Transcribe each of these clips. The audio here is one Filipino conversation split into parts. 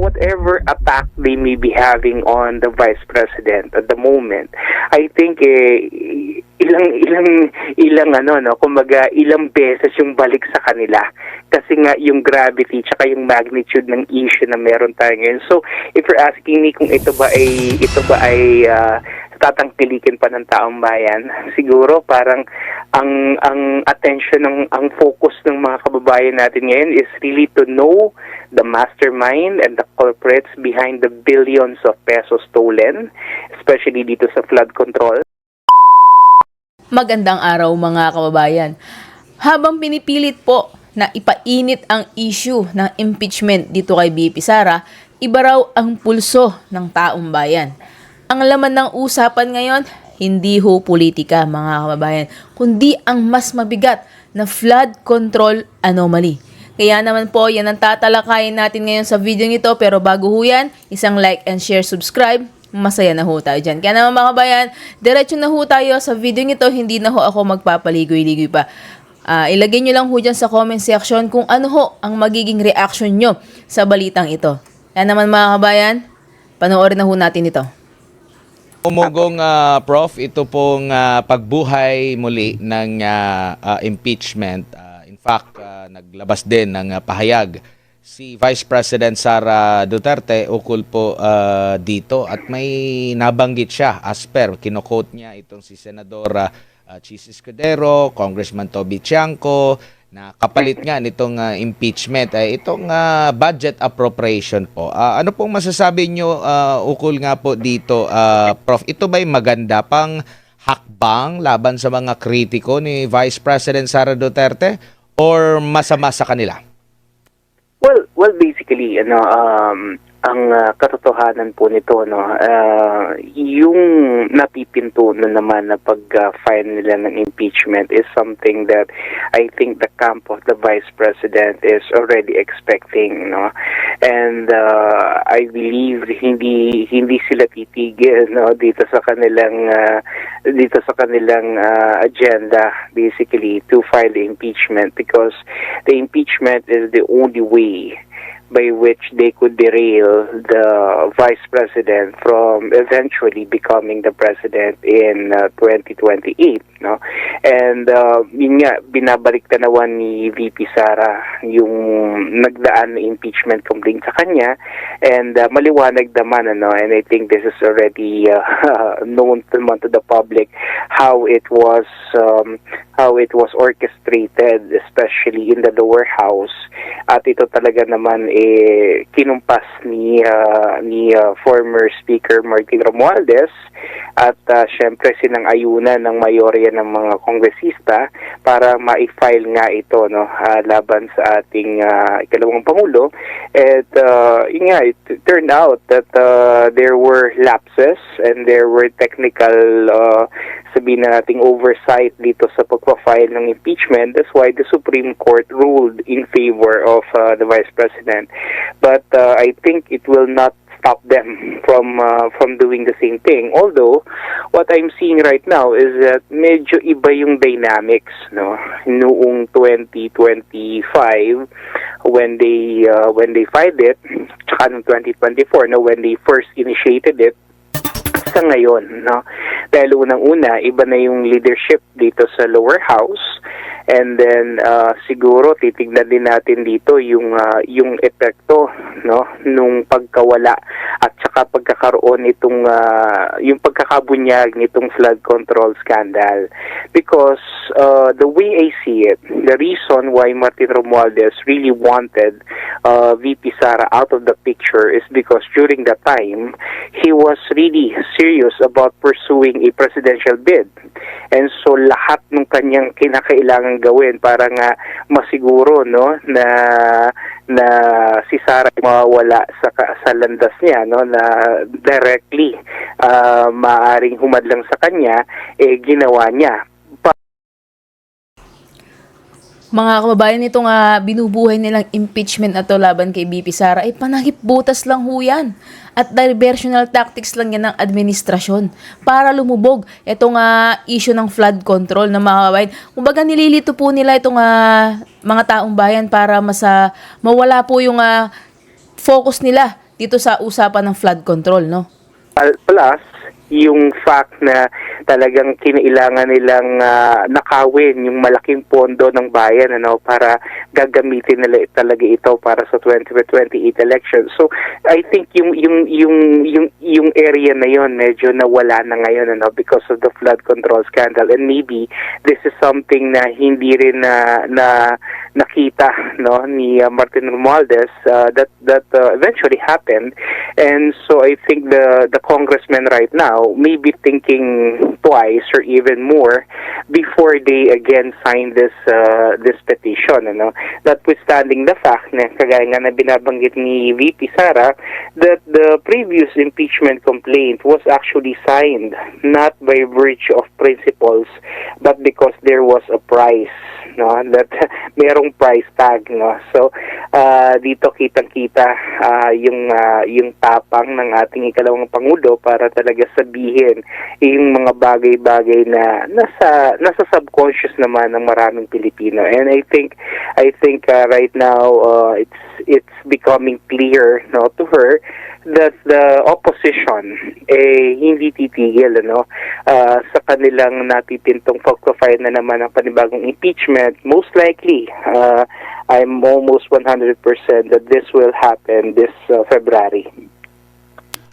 whatever attack they may be having on the vice president at the moment, I think eh, ilang ilang ilang ano no, kumbaga ilang beses yung balik sa kanila kasi nga yung gravity tsaka yung magnitude ng issue na meron tayo ngayon. So, if you're asking me kung ito ba ay ito ba ay ah, tatangkilikin pa ng taong bayan, siguro parang ang ang attention ng ang focus ng mga kababayan natin ngayon is really to know the mastermind and the culprits behind the billions of pesos stolen, especially dito sa flood control. Magandang araw mga kababayan. Habang pinipilit po na ipainit ang issue ng impeachment dito kay BP Sara, iba raw ang pulso ng taong bayan. Ang laman ng usapan ngayon, hindi ho politika mga kababayan, kundi ang mas mabigat na flood control anomaly. Kaya naman po, yan ang tatalakayin natin ngayon sa video nito. Pero bago ho yan, isang like and share, subscribe. Masaya na ho tayo dyan. Kaya naman mga kabayan, diretso na ho tayo sa video nito. Hindi na ho ako magpapaligoy-ligoy pa. Ah, ilagay nyo lang ho dyan sa comment section kung ano ho ang magiging reaction nyo sa balitang ito. Kaya naman mga kabayan, panoorin na ho natin ito. Umugong ah, Prof, ito pong ah, pagbuhay muli ng ah, ah, impeachment. Ah, in fact, ah, naglabas din ng ah, pahayag si Vice President Sara Duterte ukol po ah, dito at may nabanggit siya as per kinokote niya itong si Senador ah, ah, Chis Escudero, Congressman Toby Tiangco na kapalit nga nitong ah, impeachment ay itong ah, budget appropriation po. Ah, ano pong masasabi nyo ah, ukol nga po dito, ah, Prof? Ito ba'y maganda pang hakbang laban sa mga kritiko ni Vice President Sara Duterte or masama sa kanila? Well, well basically ano um ang ah, katotohanan po nito no? Ah, yung napipinto na naman na pag-file nila ng impeachment is something that I think the camp of the vice president is already expecting no? And ah, I believe hindi hindi sila titigil no? Dito sa kanilang ah, dito sa kanilang ah, agenda basically to file the impeachment because the impeachment is the only way by which they could derail the vice president from eventually becoming the president in uh, 2028 no? And uh, yun nga binabalik tanawan ni VP Sara yung nagdaan na impeachment complaint sa kanya. And uh, maliwanag naman ano and I think this is already uh, known to, to the public how it was um, how it was orchestrated especially in the lower house. At ito talaga naman eh kinumpas ni ah, ni ah, former speaker Martin Romualdez. At uh, syempre sinang-ayunan ng mayorya ng mga kongresista para ma-file nga ito no ah, laban sa ating ah, ikalawang pangulo at uh, yun nga it turned out that uh, there were lapses and there were technical uh, sabihin na nating oversight dito sa pagpa-file ng impeachment. That's why the Supreme Court ruled in favor of uh, the Vice President. But uh, I think it will not stop them from uh, from doing the same thing. Although what I'm seeing right now is that medyo iba yung dynamics no noong 2025 when they uh, when they filed it tsaka noong 2024 no when they first initiated it sa ngayon, no? Dahil unang-una, iba na yung leadership dito sa lower house and then uh, siguro titignan din natin dito yung uh, yung epekto no nung pagkawala at saka pagkakaroon nitong uh, yung pagkakabunyag nitong flood control scandal. Because uh, the way I see it the reason why Martin Romualdez really wanted uh, VP Sara out of the picture is because during that time he was really serious about pursuing a presidential bid. And so lahat ng kanyang kinakailangan gawin para nga masiguro no na na si Sara ay mawawala sa sa landas niya no na directly ah, maaring humadlang sa kanya eh ginawa niya Mga kababayan, ito nga binubuhay nilang impeachment na to laban kay BP Sara ay panahip butas lang ho yan. At diversional tactics lang yan ng administrasyon para lumubog itong nga issue ng flood control ng mga kababayan. Kumbaga nililito po nila itong ah, mga taong bayan para masa mawala po yung ah, focus nila dito sa usapan ng flood control, no? Plus, yung fact na talagang kinailangan nilang ah, nakawin yung malaking pondo ng bayan ano para gagamitin nila talaga ito para sa 2028 election. So I think yung yung yung yung yung area na yon medyo nawala na ngayon ano because of the flood control scandal and maybe this is something na hindi rin na na nakita no ni uh, Martin Romualdez uh, that that uh, eventually happened. And so I think the the congressman right now may be thinking twice or even more before they again sign this uh, this petition ano notwithstanding the fact na kagaya nga na binabanggit ni VP Sara that the previous impeachment complaint was actually signed not by virtue of principles but because there was a price no that merong price tag no? So ah, dito kitang-kita ah, yung ah, yung tapang ng ating ikalawang pangulo para talaga sabihin yung mga bagay-bagay na nasa nasa subconscious naman ng maraming Pilipino. And I think I think ah, right now ah, it's it's becoming clear no to her that the opposition eh hindi titigil ano ah, sa kanilang natitintong pag-file na naman ng panibagong impeachment most likely ah, I'm almost 100% that this will happen this ah, February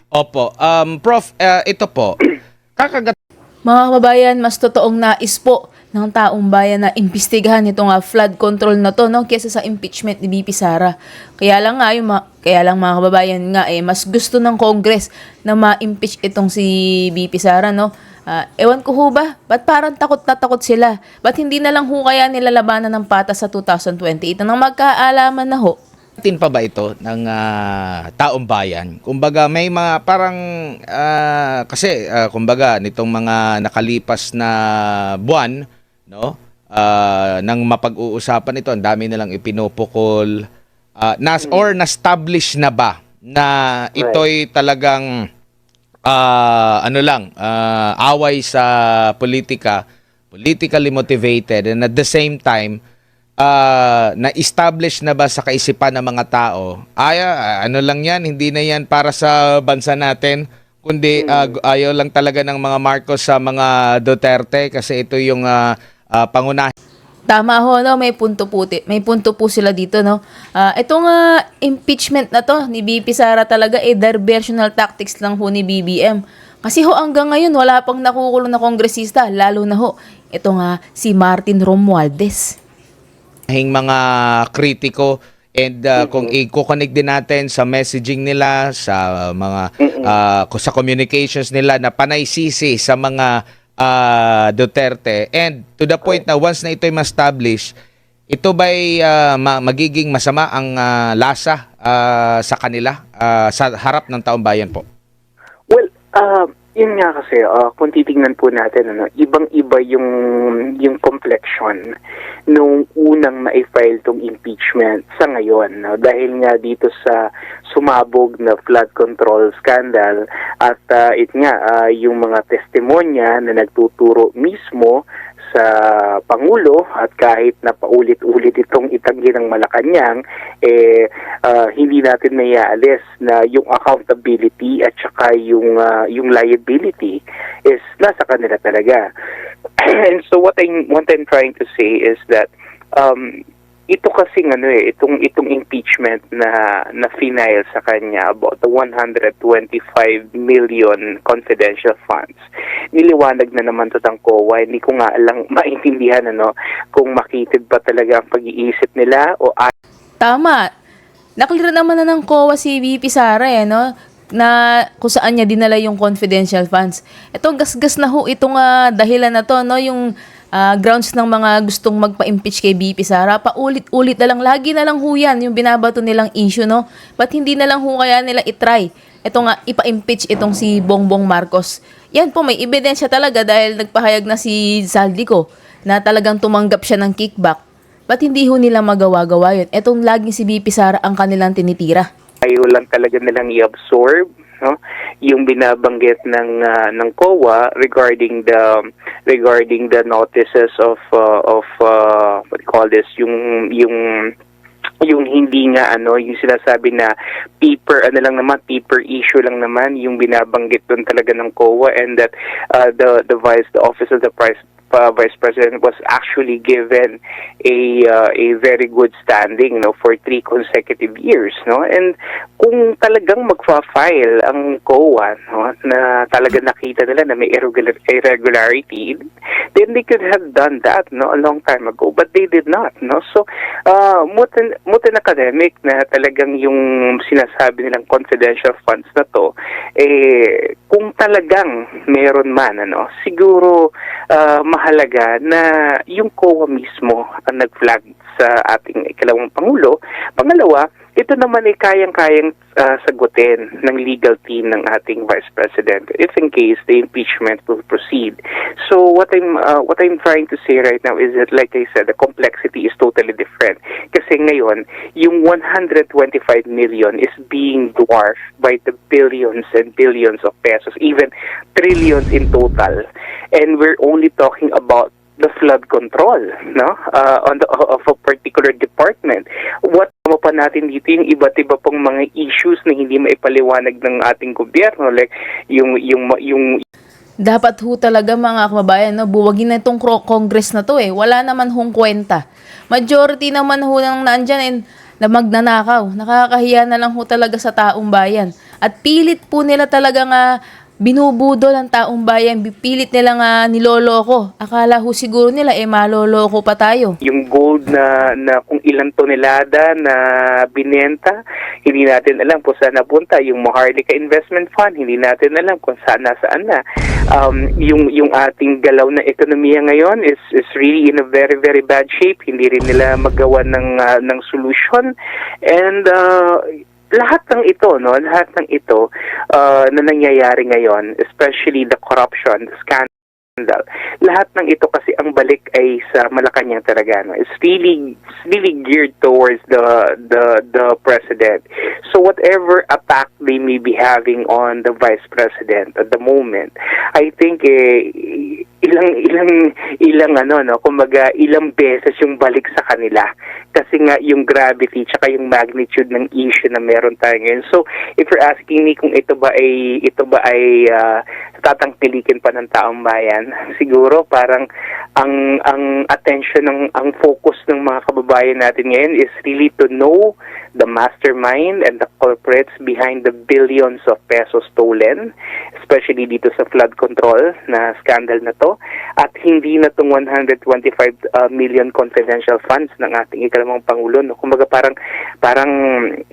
Opo. Um, Prof, uh, ito po. Kakagat Mga kababayan, mas totoong nais po ng taong bayan na imbestigahan itong ah, flood control na to no kaysa sa impeachment ni BP Sara. Kaya lang nga yung ma- kaya lang mga kababayan nga eh mas gusto ng Congress na ma-impeach itong si BP Sara no. Ah, ewan ko ho ba, ba't parang takot na takot sila? Ba't hindi na lang ho kaya nilalabanan ng patas sa 2028 nang magkaalaman na ho? tin pa ba ito ng ah, taong bayan? Kumbaga may mga parang ah, kasi ah, kumbaga nitong mga nakalipas na buwan, no? Ah, nang mapag-uusapan ito, ang dami nilang ipinupukol. Ah, nas or na-establish na ba na ito'y talagang ah, ano lang, ah, away sa politika, politically motivated and at the same time ah, na-establish na ba sa kaisipan ng mga tao, ay, ano lang yan, hindi na yan para sa bansa natin, kundi gu- ayaw lang talaga ng mga Marcos sa mga Duterte kasi ito yung uh, pangunahin Tama ho, no? May punto po, may punto po sila dito, no? Ah, itong ah, impeachment na to ni BP Sara talaga, eh, diversional tactics lang ho ni BBM. Kasi ho, hanggang ngayon, wala pang nakukulong na kongresista, lalo na ho, ito nga, si Martin Romualdez. hing mga kritiko and uh, kung i-connect din natin sa messaging nila sa mga uh, sa communications nila na panay sisi sa mga uh, Duterte. And to the point na once na ito'y ma-establish ito ba'y uh, ma- magiging masama ang uh, lasa uh, sa kanila uh, sa harap ng taong bayan po? Well, uh, yun nga kasi, uh, kung titingnan po natin, ano, ibang-iba yung, yung complexion nung unang na-file tong impeachment sa ngayon. No? Dahil nga dito sa sumabog na flood control scandal at uh, it nga, uh, yung mga testimonya na nagtuturo mismo sa Pangulo at kahit na paulit-ulit itong itanggi ng Malacanang, eh, ah, hindi natin mayaalis na yung accountability at saka yung, ah, yung liability is nasa kanila talaga. And so what I'm, what I'm trying to say is that um, ito kasi ano eh, itong itong impeachment na na final sa kanya about the 125 million confidential funds. Niliwanag na naman to ng COA, hindi ko nga lang maintindihan ano kung makitid ba talaga ang pag-iisip nila o Tama. Naklear naman na ng COA si VP Sara eh, no? na kung saan niya dinala yung confidential funds. Ito, gasgas na ho itong ah, dahilan na to, no? yung ah, grounds ng mga gustong magpa-impeach kay BP Sara. Paulit-ulit na lang, lagi na lang ho yan, yung binabato nilang issue, no? Ba't hindi na lang ho kaya nila itry? Ito nga, ipa-impeach itong si Bongbong Marcos. Yan po, may ebidensya talaga dahil nagpahayag na si Zaldico na talagang tumanggap siya ng kickback. Ba't hindi ho nila magawa-gawa yun? Etong laging si BP Sara ang kanilang tinitira. ayaw lang talaga nilang i-absorb no yung binabanggit ng ah, ng COA regarding the regarding the notices of uh, of uh, what you call this? Yung yung yung hindi nga ano yung sinasabi na paper ano lang naman paper issue lang naman yung binabanggit doon talaga ng COA and that uh, the the vice the office of the price uh, vice president was actually given a uh, a very good standing no for three consecutive years no? And kung talagang magfa-file ang COA no na talaga nakita nila na may irregular, irregularity then they could have done that no a long time ago but they did not no? So uh, mutin mutin academic na talagang yung sinasabi nilang confidential funds na to eh kung talagang meron man ano siguro uh, mahalaga na yung COA mismo ang nag-flag sa ating ikalawang pangulo. Pangalawa ito naman ay kayang-kayang uh, sagutin ng legal team ng ating Vice President if in case the impeachment will proceed. So what I'm uh, what I'm trying to say right now is that like I said the complexity is totally different kasi ngayon yung 125 million is being dwarfed by the billions and billions of pesos even trillions in total and we're only talking about the flood control no uh, on the of a particular department what mo pa natin dito yung iba't iba pong mga issues na hindi maipaliwanag ng ating gobyerno like yung yung yung Dapat ho talaga mga kababayan, no, buwagin na itong Congress na to eh. Wala naman hong kwenta. Majority naman ho nang nandyan and na magnanakaw. Nakakahiya na lang ho talaga sa taong bayan. At pilit po nila talaga nga binubudol ang taong bayan. Pilit nila nga niloloko. Akala ho siguro nila eh maloloko pa tayo. yung gold na na kung ilang tonelada na binenta hindi natin alam kung saan napunta yung Maharlika Investment Fund hindi natin alam kung saan nasaan na um, yung yung ating galaw na ekonomiya ngayon is is really in a very very bad shape hindi rin nila magawa ng ah, ng solution and uh, lahat ng ito no lahat ng ito uh, na nangyayari ngayon especially the corruption the scandal. Lahat ng ito kasi ang balik ay sa Malacanang talaga. No? It's really it's really geared towards the the the president. So whatever attack they may be having on the vice president at the moment, I think eh, ilang ilang ilang ano no, kumbaga ilang beses yung balik sa kanila kasi nga yung gravity tsaka yung magnitude ng issue na meron tayo ngayon. So if you're asking me kung ito ba ay ito ba ay ah, tatangkilikin pa ng taong bayan, siguro parang ang ang attention ng ang focus ng mga kababayan natin ngayon is really to know the mastermind and the culprits behind the billions of pesos stolen, especially dito sa flood control na scandal na to, at hindi na tong 125 uh, million confidential funds ng ating ikalimang pangulo. No? Kumbaga parang parang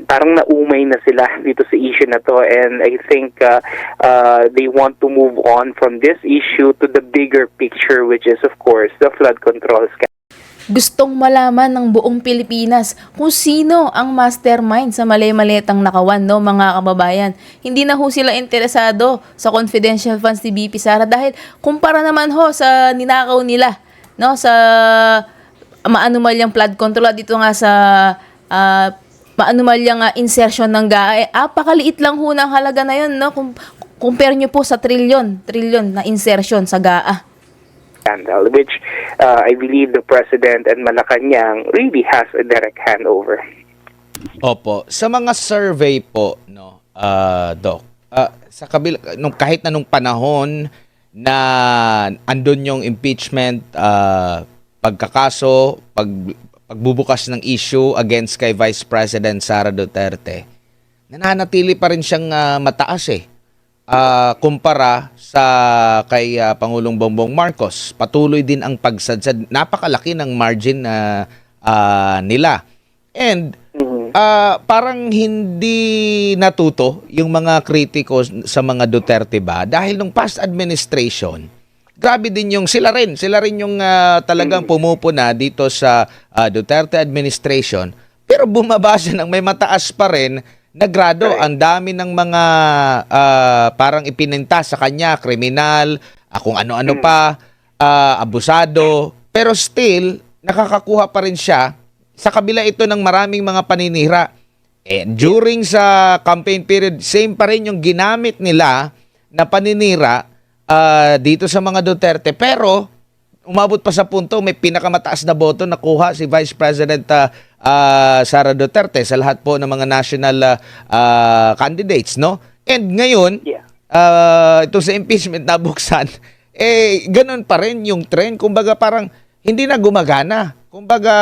parang naumay na sila dito sa issue na to and I think uh, uh, they want to move on from this issue to the bigger picture which is of course the flood control scandal. Gustong malaman ng buong Pilipinas kung sino ang mastermind sa mali-malitang nakawan, no, mga kababayan. Hindi na ho sila interesado sa confidential funds ni BP Sara dahil kumpara naman ho sa ninakaw nila, no, sa maanumalyang flood control dito nga sa ah, maanumalyang ah, insertion ng GAA. Eh, apakaliit lang ho ng halaga na yun, no, Kum- compare nyo po sa trilyon, trilyon na insertion sa GAA. Scandal, which uh, I believe the president and Malacanang really has a direct handover. Opo. Sa mga survey po, no, ah, Doc, ah, sa kabila, nung, kahit na nung panahon na andun yung impeachment, ah, pagkakaso, pag, pagbubukas ng issue against kay Vice President Sara Duterte, nananatili pa rin siyang ah, mataas eh. Ah, kumpara sa kay ah, Pangulong Bongbong Marcos. Patuloy din ang pagsadsad. Napakalaki ng margin na ah, nila. And Ah, parang hindi natuto yung mga kritiko sa mga Duterte ba dahil nung past administration grabe din yung sila rin sila rin yung ah, talagang pumupuna dito sa ah, Duterte administration pero bumaba siya ng may mataas pa rin na grado ang dami ng mga ah, parang ipininta sa kanya kriminal ah, kung ano-ano pa ah, abusado pero still nakakakuha pa rin siya sa kabila ito ng maraming mga paninira. And during sa campaign period, same pa rin yung ginamit nila na paninira ah, dito sa mga Duterte. Pero umabot pa sa punto may pinakamataas na boto nakuha si Vice President ah, ah, Sara Duterte sa lahat po ng mga national ah, ah, candidates, no? And ngayon, Yeah. ah, ito sa impeachment na buksan, eh, ganun pa rin yung trend. Kumbaga parang hindi na gumagana. Kumbaga,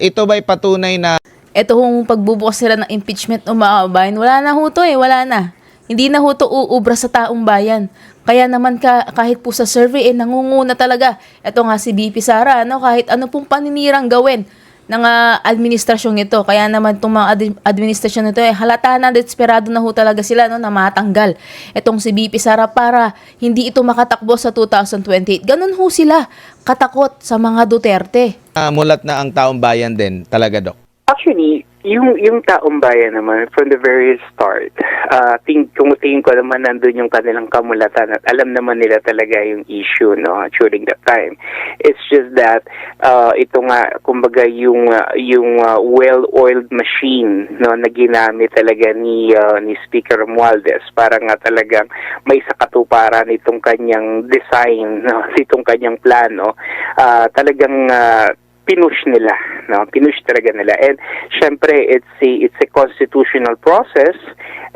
ito ba'y patunay na Ito kung pagbubukas sila ng impeachment kababayan, wala na ho to eh, wala na. Hindi na ho to uubra sa taong bayan. Kaya naman ka, kahit po sa survey, eh, nangunguna talaga. Ito nga si BP Sara, ano, kahit ano pong paninirang gawin ng ah, administrasyong ito. Kaya naman itong mga ad- administrasyon nito, eh, halata na, desperado na ho talaga sila no, na matanggal. Itong si BP Sara para hindi ito makatakbo sa 2028. Ganun ho sila katakot sa mga Duterte. ah, mulat na ang taong bayan din talaga, Dok? Actually, yung yung taong bayan naman from the very start, uh, ting kung tingin ko naman nandun yung kanilang kamulatan at alam naman nila talaga yung issue no during that time. It's just that uh, ito nga kumbaga yung uh, yung uh, well-oiled machine no na ginamit talaga ni uh, ni Speaker Romualdez para nga talagang may sakatuparan itong kanyang design no itong kanyang plano uh, talagang uh, pinush nila, no? Pinush talaga nila. And syempre, it's a, it's a constitutional process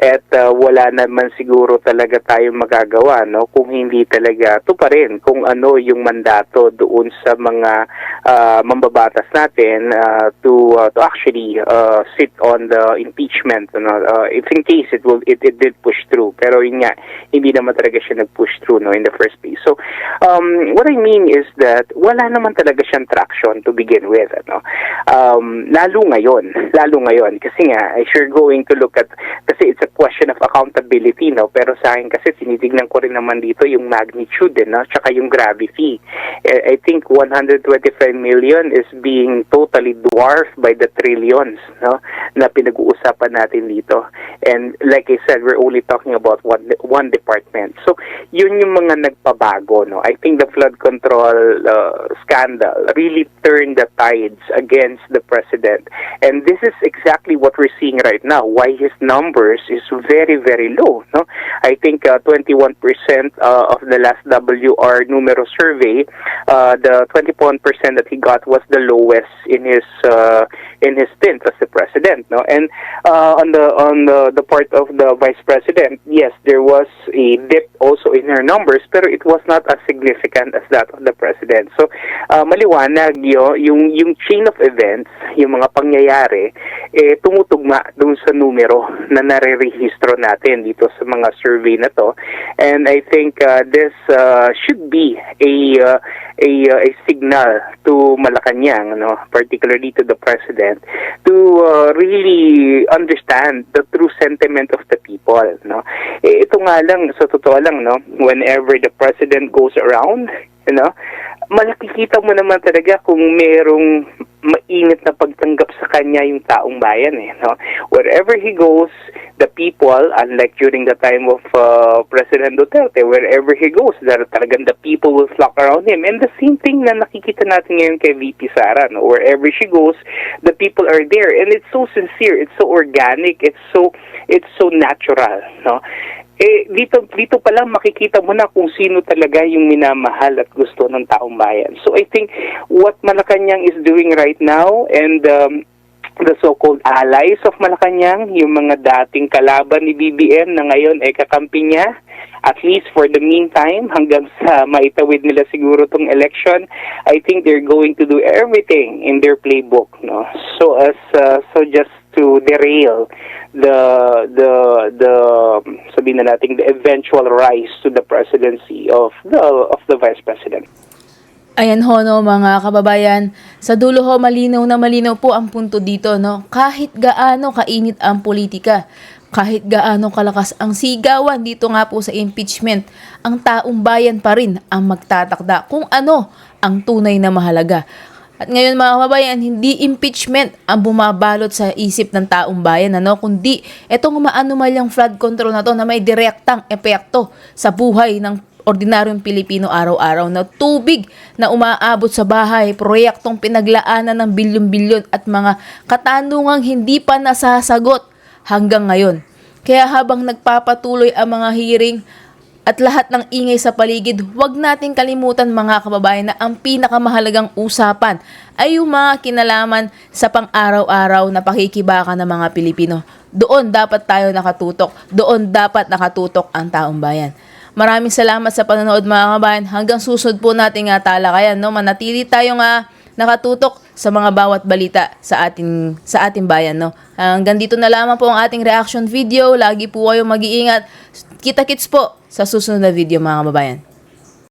at uh, wala naman siguro talaga tayong magagawa, no? Kung hindi talaga to pa rin kung ano yung mandato doon sa mga uh, mambabatas natin uh, to uh, to actually uh, sit on the impeachment, no? Uh, if in case it will it, it did push through. Pero yun nga, hindi naman talaga siya nag-push through, no, in the first place. So, um, what I mean is that wala naman talaga siyang traction to begin with ano. Um lalo ngayon lalo ngayon. Kasi nga if you're going to look at kasi it's a question of accountability no? Pero sa akin kasi tinitignan ko rin naman dito yung magnitude din no? Tsaka yung gravity. Eh, I think 125 million is being totally dwarfed by the trillions no? Na pinag-uusapan natin dito. And like I said we're only talking about one one department. So yun yung mga nagpabago no? I think the flood control uh, scandal really turned the tides against the president. And this is exactly what we're seeing right now why his numbers is very very low no? I think uh, 21% uh, of the last WR numero survey uh, the 21% that he got was the lowest in his uh, in his stint as the president no? And uh, on the on the, the part of the vice president yes there was a dip also in her numbers pero it was not as significant as that of the president. So uh, maliwanag yo yung yung chain of events yung mga pangyayari eh tumutugma dun sa numero na narerehistro natin dito sa mga survey na to. And I think uh, this uh, should be a uh, a uh, a signal to Malacanang no particularly to the president to uh, really understand the true sentiment of the people no? Eh, ito nga lang sa totoo lang no? Whenever the president goes around you know malakikita mo naman talaga kung merong mainit na pagtanggap sa kanya yung taong bayan eh no? Wherever he goes the people unlike during the time of uh, President Duterte wherever he goes there talagang the people will flock around him. And the same thing na nakikita natin ngayon kay VP Sara no? Wherever she goes the people are there. And it's so sincere it's so organic it's so it's so natural no eh dito dito pa lang makikita mo na kung sino talaga yung minamahal at gusto ng taong bayan. So I think what Malacanang is doing right now and um, the so-called allies of Malacanang, yung mga dating kalaban ni BBM na ngayon ay kakampi niya, at least for the meantime, hanggang sa maitawid nila siguro tong election, I think they're going to do everything in their playbook, no? So as uh, so just to derail the the the sabihin na natin the eventual rise to the presidency of the of the vice president. Ayan ho no mga kababayan, sa dulo ho malinaw na malinaw po ang punto dito no. Kahit gaano kainit ang politika, kahit gaano kalakas ang sigawan dito nga po sa impeachment, ang taong bayan pa rin ang magtatakda kung ano ang tunay na mahalaga. At ngayon mga kababayan, hindi impeachment ang bumabalot sa isip ng taong bayan, ano? kundi itong maanumalyang flood control na to na may direktang epekto sa buhay ng ordinaryong Pilipino araw-araw na tubig na umaabot sa bahay, proyektong pinaglaanan ng bilyon-bilyon at mga katanungang hindi pa nasasagot hanggang ngayon. Kaya habang nagpapatuloy ang mga hearing, at lahat ng ingay sa paligid, huwag nating kalimutan mga kababayan na ang pinakamahalagang usapan ay yung mga kinalaman sa pang-araw-araw na pakikibaka ng mga Pilipino. Doon dapat tayo nakatutok. Doon dapat nakatutok ang taong bayan. Maraming salamat sa panonood mga kabayan. Hanggang susunod po nating uh, talakayan. No? Manatili tayong uh, nakatutok sa mga bawat balita sa ating sa ating bayan no. Hanggang dito na lamang po ang ating reaction video. Lagi po kayong mag-iingat. Kita-kits po sa susunod na video mga kababayan.